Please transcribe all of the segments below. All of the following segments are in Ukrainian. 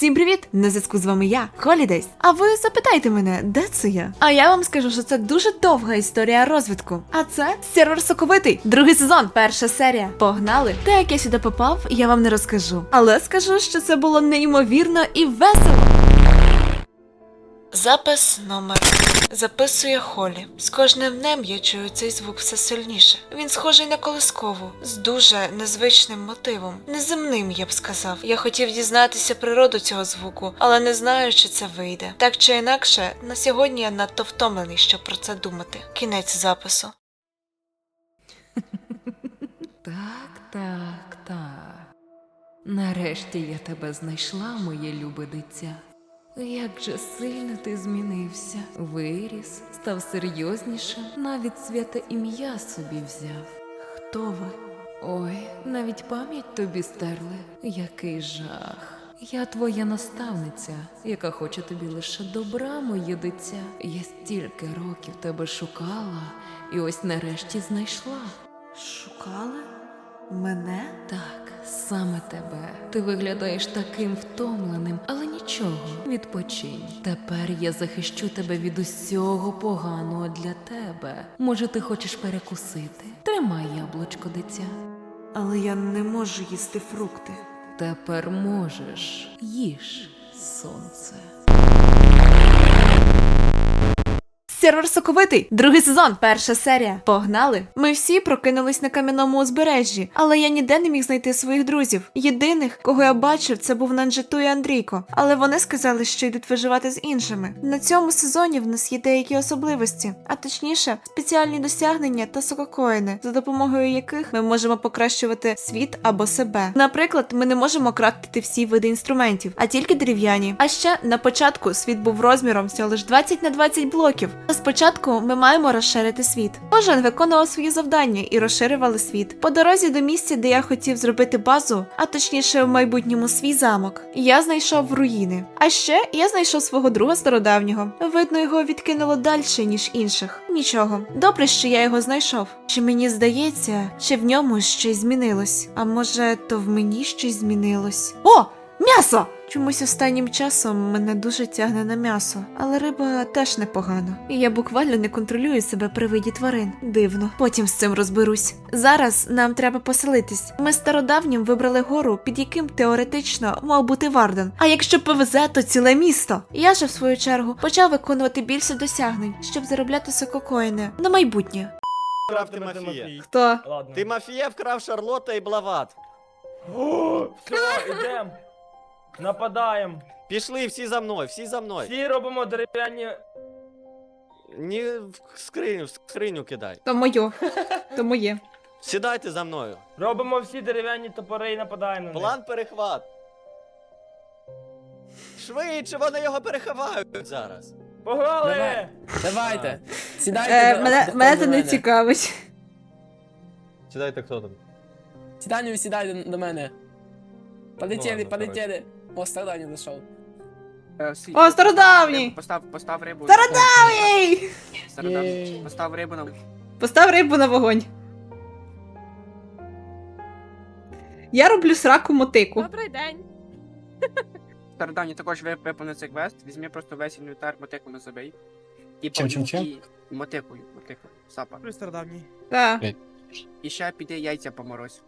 Всім привіт! На зв'язку з вами я, Холідейс. А ви запитайте мене, де це я? А я вам скажу, що це дуже довга історія розвитку. А це сервер соковитий, другий сезон, перша серія. Погнали! Те, як я сюди попав, я вам не розкажу. Але скажу, що це було неймовірно і весело. Запис номер. Записує Холі. З кожним днем я чую цей звук все сильніше. Він схожий на колискову, з дуже незвичним мотивом. Неземним, я б сказав. Я хотів дізнатися природу цього звуку, але не знаю, чи це вийде. Так чи інакше, на сьогодні я надто втомлений, щоб про це думати. Кінець запису. Так, так, так. Нарешті я тебе знайшла, моє любе дитя. Як же сильно ти змінився, виріс, став серйознішим, навіть святе ім'я собі взяв. Хто ви? Ой, навіть пам'ять тобі стерли. Який жах. Я твоя наставниця, яка хоче тобі лише добра, моє дитя. Я стільки років тебе шукала, і ось нарешті знайшла. Шукали? Мене? Так, саме тебе. Ти виглядаєш таким втомленим, але нічого, відпочинь. Тепер я захищу тебе від усього поганого для тебе. Може, ти хочеш перекусити? Тримай яблучко, дитя. Але я не можу їсти фрукти. Тепер можеш їж сонце. Сервер соковитий, другий сезон, перша серія. Погнали! Ми всі прокинулись на кам'яному узбережжі, але я ніде не міг знайти своїх друзів. Єдиних, кого я бачив, це був Нанджиту і Андрійко. Але вони сказали, що йдуть виживати з іншими. На цьому сезоні в нас є деякі особливості, а точніше, спеціальні досягнення та сококоїни, за допомогою яких ми можемо покращувати світ або себе. Наприклад, ми не можемо крафтити всі види інструментів, а тільки дерев'яні. А ще на початку світ був розміром всього лиш 20 на 20 блоків. Спочатку ми маємо розширити світ. Кожен виконував свої завдання і розширювали світ. По дорозі до місця, де я хотів зробити базу, а точніше в майбутньому свій замок, я знайшов руїни. А ще я знайшов свого друга стародавнього. Видно, його відкинуло далі, ніж інших. Нічого. Добре, що я його знайшов. Чи мені здається, чи в ньому щось змінилось? А може, то в мені щось змінилось? О! М'ясо! Чомусь останнім часом мене дуже тягне на м'ясо, але риба теж непогано. І я буквально не контролюю себе при виді тварин. Дивно. Потім з цим розберусь. Зараз нам треба поселитись. Ми стародавнім вибрали гору, під яким теоретично мав бути Варден. А якщо повезе, то ціле місто. Я же, в свою чергу, почав виконувати більше досягнень, щоб заробляти сококоїни на майбутнє. Вкрав Тимофія. Хто? Ладно. Тимофія вкрав Шарлотта і Блават. Все, йдемо. Нападаємо. Пішли всі за мною, всі за мною. Всі робимо дерев'яні. Ні, в скриню, в скриню кидай. То моє. То моє. Сідайте за мною. Робимо всі дерев'яні топори і нападаємо на них. План перехват. Швидше, вони його переховають зараз. Погнали! Давай. Давайте. Сідайте. Е, до- мене, до- мене до це не цікавить. Сідайте хто там? Сіданю, сідайте до мене. Полетіли, ладно, полетіли. О, Старданю зайшов. О, стародавній! Постав, постав рибу. Стародавній! Стародавній. Постав рибу на. Постав рибу на вогонь. Я роблю сраку мотику. Добрий день. Стародавній також ви- виповнив цей квест. Візьми просто весь інвентар, мотику не забий. І Чим, по- чим, чим? І мотикою, мотикою. Сапа. Стародавній. Так. І ще піди яйця поморозь.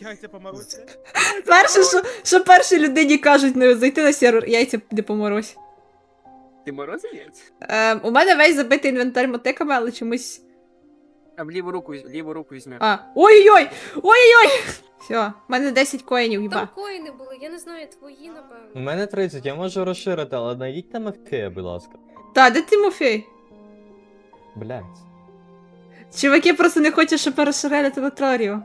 Яйця помаруться. Перше, що, що першій людині кажуть, не зайти на сервер, яйця не поморозь. Ти морозив яйця? Ем, у мене весь забитий інвентар мотиками, але чомусь. А в ліву руку, ліву руку візьми. А. Ой-ой-ой! Ой-ой-ой! Все, в мене 10 коїнів, Там коїни були, я не знаю, твої, У напевно. мене 30, я можу розширити, але найдіть там Мафея, будь ласка. Та, де Тимофій? Блядь. Чуваки просто не хочуть, щоб ми розширяли територію.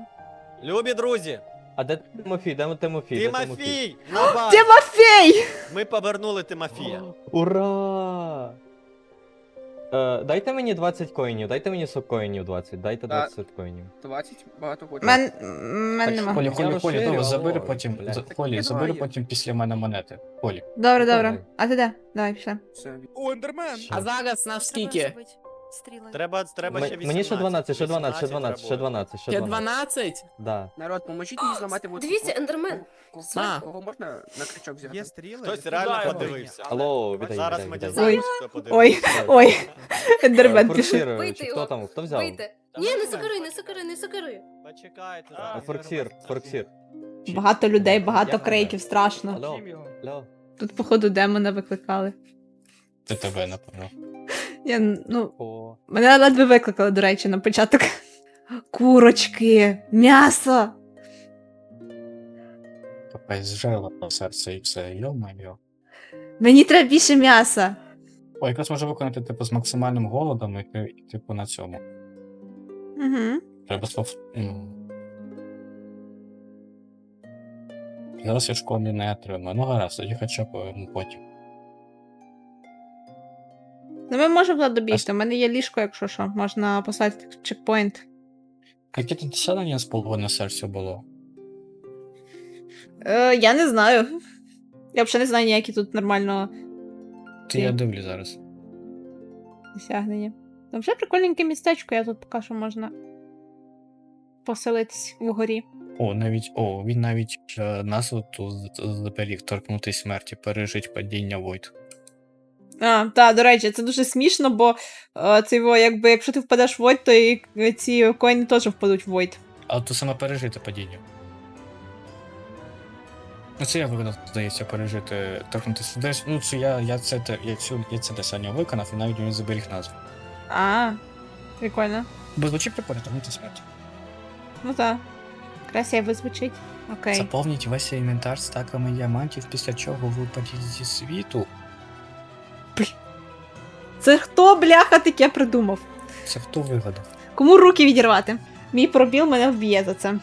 Любі друзі, А де Тимофій? Де Тимофій? Де Тимофій! На базу! Тимофій! Ми повернули Тимофія. Ура! Е, дайте мені 20 коїнів, дайте мені сокоїнів 20, дайте 20 коїнів. 20, багато хочеш. Мен... Мен нема. Полі, Холі, холі, холі, добре, забери потім. блядь. за- Холі, забери потім після мене монети. Холі. Добре, добре. А ти де? Давай, пішли. Все. О, ендермен! А зараз нас скільки? Треба, треба ще М- 18. Мені ще 12, ще 12, ще 12, ще треба 12, ще Ще 12. 12? Да. Народ, поможіть мені зламати вот. Дивіться, ендермен. А. Кого можна на крючок взяти? Є стріли. Хтось реально стріли. подивився. Алло, вітай, Зараз вітай, ми вітай. дізнаємося, хто Ой, подивився. ой, ендермен пішов. Форксір, Бийте хто його. там, хто взяв? Бийте. Ні, не сокируй, не сокируй, не сокируй. Почекайте. А, зараз. Форксір, форксір. Багато людей, багато крейків, страшно. Алло, алло. Тут, походу, демона викликали. Це тебе, напевно. Я, ну, О, мене ледве викликали, до речі, на початок. Курочки, м'ясо. Капець зжерла серце і все. Йо-моє. Мені треба більше м'яса. О, якраз може виконати типу з максимальним голодом і, ти- і типу на цьому. Угу. Треба спов... м. Зараз я школі не отримаю. Ну гаразд, тоді хоча б м, потім. Ну, ми можемо туди добігти. У мене є ліжко, якщо що, можна послати чекпоінт. Яке тут населення з половини серця було? Е, я не знаю. Я взагалі не знаю ніякі тут нормально Ти я дивлю зараз. досягнення. Там вже прикольненьке містечко, я тут поки що можна поселитись вгорі. О, навіть о, він навіть е, назву ту з- зберіг торкнути смерті, пережить падіння Войт. А, так, до речі, це дуже смішно, бо е, це його, якби, якщо ти впадеш в Войд, то і ці коїни теж впадуть в Войд. А то саме пережити падіння. Ну це я виконав, здається, пережити торкнутися. Десь, ну це я, я це я цю я це досягнення виконав, і навіть він зберіг назву. А, прикольно. Бо звучить прикольно, торкнути смерті. Ну так. Красиво звучить. Окей. Заповніть весь інвентар стаками діамантів, після чого випадіть зі світу. Це хто, бляха, таке придумав? Це хто вигадав? Кому руки відірвати? Мій пробіл мене вб'є за це.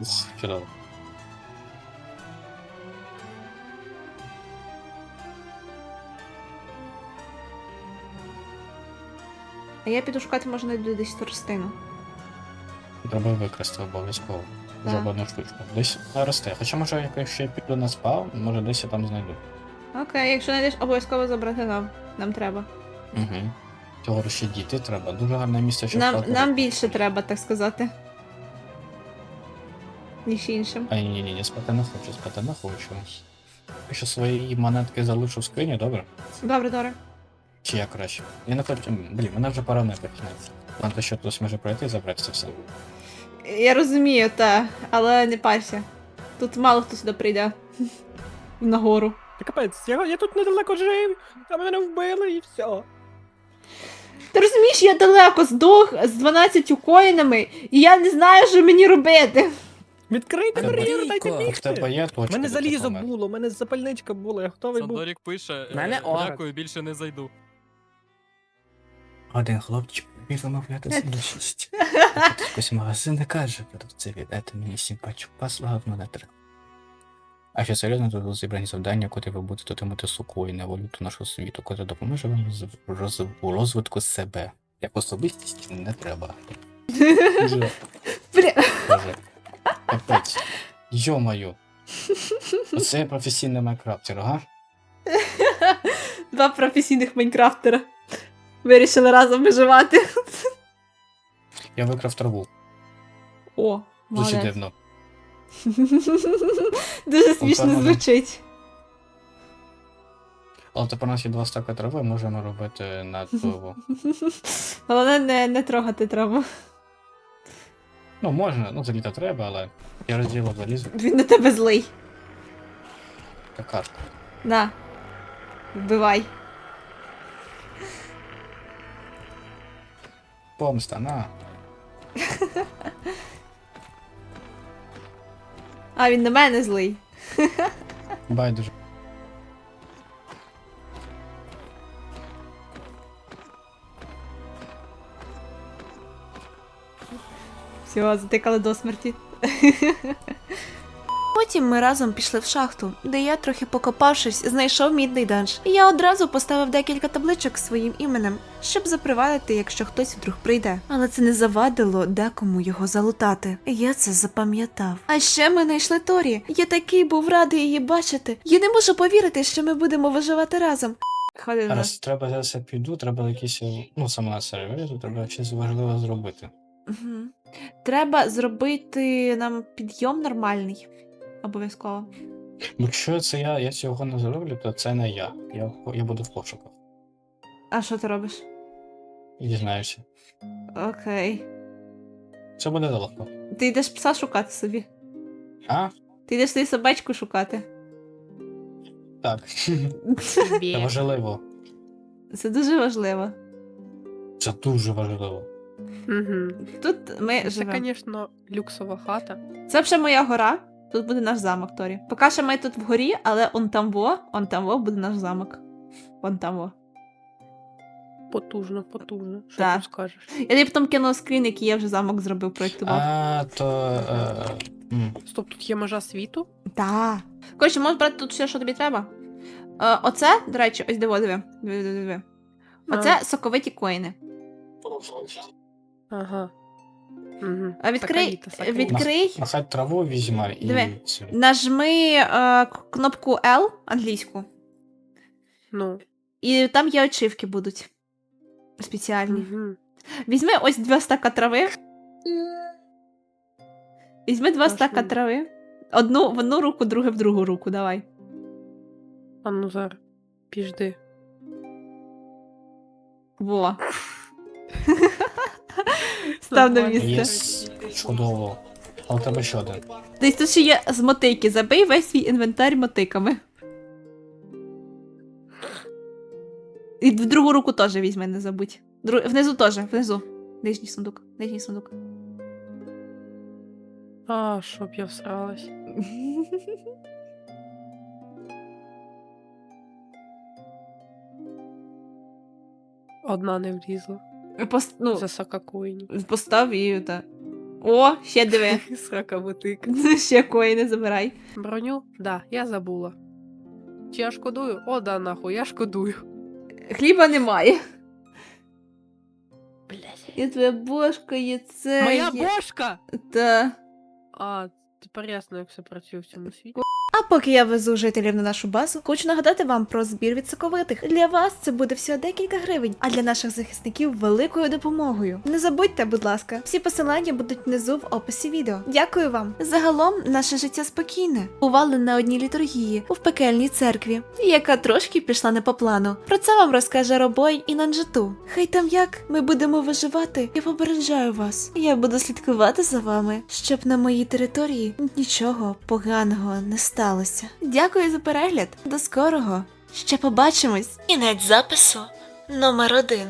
Ух. А я піду шукати, може, знайду десь торстину. Треба викрасти обов'язково. Так. одну штучку. Десь росте. Хоча може, якщо я піду на спав, може десь я там знайду. Окей, якщо знайдеш, обов'язково забрати нам. Нам треба. Угу. Цього ще діти треба. Дуже гарне місце, щоб Нам, вкладати. нам більше треба, так сказати. Ніж іншим. А ні, ні, ні, спати не хочу, спати не хочу. Якщо свої монетки залишу в скрині, добре? Добре, добре. Чи я краще? Я не хочу. Блін, мене вже пора не починається. Нам то що хтось може пройти і забрати це все. Я розумію, та, але не парся. Тут мало хто сюди прийде. Нагору. Та капець, я, я тут недалеко жив, а мене вбили і все. Ти розумієш, я далеко здох з 12 коїнами, і я не знаю, що мені робити. Відкрийте Тебе- бар'єр, дайте бігти. є У точка. мене залізо було, у мене запальничка була, я готовий був. Сандорік пише, е, Мене дякую, більше не зайду. Один хлопчик побіг замовляти залежність. Хтось магазин не каже, продавці віддайте мені сім пачок масла, говно не треба. А що серйозно, то зібрані завдання, куди ви будете отримати суку і на валюту нашого світу, котра допоможе вам у розвитку себе. Як особистість не треба. Бля. Капець. Йо-моє. Оце професійний майкрафтер, ага? Два професійних майнкрафтера. Вирішили разом виживати. Я викрав траву. О, Дуже молодець. дивно. Дуже смішно звучить. Але тепер у нас є два стака трави, можемо робити на траву. Головне не, не трогати траву. Ну, можна, ну заліта треба, але я розділив залізо Він на тебе злий. та карту. На. Вбивай. Помста, на. А, він на мене злий. Байдуже. Всього, затикали до смерті. Потім ми разом пішли в шахту, де я, трохи покопавшись, знайшов мідний данж. І я одразу поставив декілька табличок своїм іменем, щоб запривадити, якщо хтось вдруг прийде. Але це не завадило декому його залутати. Я це запам'ятав. А ще ми знайшли Торі. Я такий був радий її бачити. Я не можу повірити, що ми будемо виживати разом. Ходи. Раз треба зараз я піду, треба якісь, ну саме на сервері, треба щось важливе зробити. Мгм. Треба зробити нам підйом нормальний. Обов'язково. Якщо це я, я цього не зроблю, то це не я. Я, я буду в пошуках. А що ти робиш? І дізнаюся. Окей. Це буде легко. Ти йдеш пса шукати собі. А? Ти йдеш собі собачку шукати. Так. Це важливо. Це дуже важливо. Це дуже важливо. Угу. Тут ми Це, звісно, люксова хата. Це вже моя гора. Тут буде наш замок, Торі. Поки що ми тут вгорі, але он там во, он там во буде наш замок. Вон там во. Потужно, потужно. Що Так. тут скажеш? Я тобі потім кинула скрін, який я вже замок зробив, проєктував. А, то. Е, м, Стоп, тут є межа світу? Так. Коротше, можеш брати тут все, що тобі треба. Е, оце, до речі, ось диво, диви. Диви, диви, диви. Оце соковиті коїни. Ага. Угу. А відкрий, відкрий, Нахай траву візьме і. Диви. нажми е, кнопку L англійську, Ну. і там є очівки будуть. Спеціальні. Угу. Візьми ось два стака трави. Візьми два Аж стака ну. трави. Одну в одну руку, другу в другу руку, давай. А ну зараз. Піжди. Во. Став на місце. Є чудово. Але тебе ще один. Десь тут ще є з мотики. Забий весь свій інвентар мотиками. І в другу руку теж візьми, не забудь. Дру... Внизу теж, внизу. Нижній сундук, нижній сундук. А, щоб я всралась. Одна не влізла. Пост... Ну, За сакакуйні. постав і та. О, ще диви. Срака мотик. ще коїни забирай. Броню? Да, я забула. Чи я шкодую? О, да, нахуй, я шкодую. Хліба немає. Блять. І твоя бошка є це. Моя є... бошка! Та. А, тепер ясно, як все працює в цьому світі. А поки я везу жителів на нашу базу, хочу нагадати вам про збір від соковитих. Для вас це буде всього декілька гривень, а для наших захисників великою допомогою. Не забудьте, будь ласка, всі посилання будуть внизу в описі відео. Дякую вам. Загалом наше життя спокійне. Бували на одній літургії у пекельній церкві, яка трошки пішла не по плану. Про це вам розкаже Робой і Нанджиту. Хай там як ми будемо виживати, я попереджаю вас. Я буду слідкувати за вами, щоб на моїй території нічого поганого не сталося. Дякую за перегляд. До скорого. Ще побачимось. Кінець запису номер один.